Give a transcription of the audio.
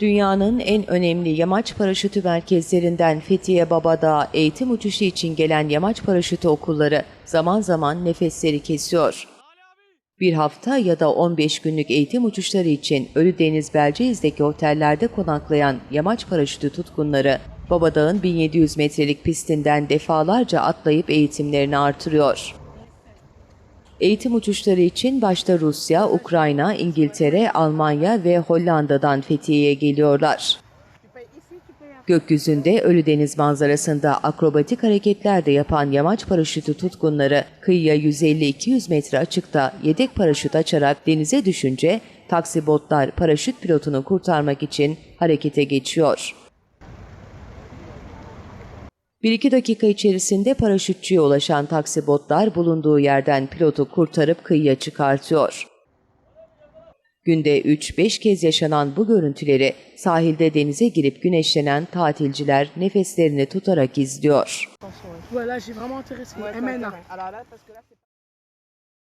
Dünyanın en önemli yamaç paraşütü merkezlerinden Fethiye Babadağ eğitim uçuşu için gelen yamaç paraşütü okulları zaman zaman nefesleri kesiyor. Bir hafta ya da 15 günlük eğitim uçuşları için Ölüdeniz Belceiz'deki otellerde konaklayan yamaç paraşütü tutkunları, Babadağ'ın 1700 metrelik pistinden defalarca atlayıp eğitimlerini artırıyor. Eğitim uçuşları için başta Rusya, Ukrayna, İngiltere, Almanya ve Hollanda'dan Fethiye'ye geliyorlar. Gökyüzünde Ölüdeniz manzarasında akrobatik hareketler de yapan yamaç paraşütü tutkunları kıyıya 150-200 metre açıkta yedek paraşüt açarak denize düşünce taksi botlar paraşüt pilotunu kurtarmak için harekete geçiyor. 1-2 dakika içerisinde paraşütçüye ulaşan taksi botlar bulunduğu yerden pilotu kurtarıp kıyıya çıkartıyor. Günde 3-5 kez yaşanan bu görüntüleri sahilde denize girip güneşlenen tatilciler nefeslerini tutarak izliyor.